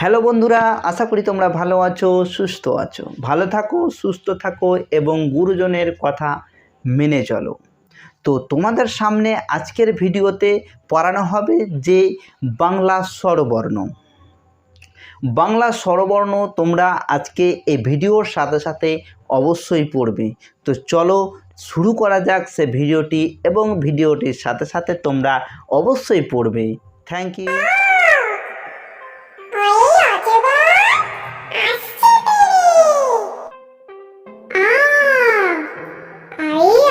Hello বন্ধুরা, আশা করি তোমরা ভালো আছো, সুস্থ আছো। ভালো থাকো, সুস্থ থাকো এবং গুরুজনের কথা মেনে চলো। তো তোমাদের সামনে আজকের ভিডিওতে পড়ানো হবে যে বাংলা স্বরবর্ণ। বাংলা স্বরবর্ণ তোমরা আজকে এই ভিডিওর সাথে সাথে অবশ্যই পড়বে। তো চলো শুরু করা যাক সে ভিডিওটি এবং ভিডিওটির সাথে সাথে তোমরা অবশ্যই পড়বে। থ্যাংক ইউ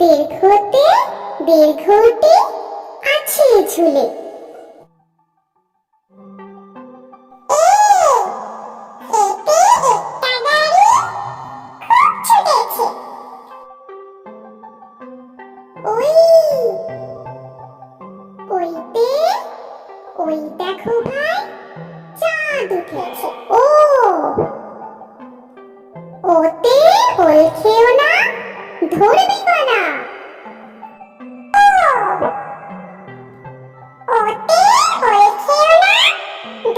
দীর্ঘতে দীর্ঘতে আছে ঝুলে। ওই দেখো ভাই, চাঁদ উঠেছে। ও, ওতে খেও না, ধরবি না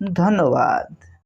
धन्यवाद।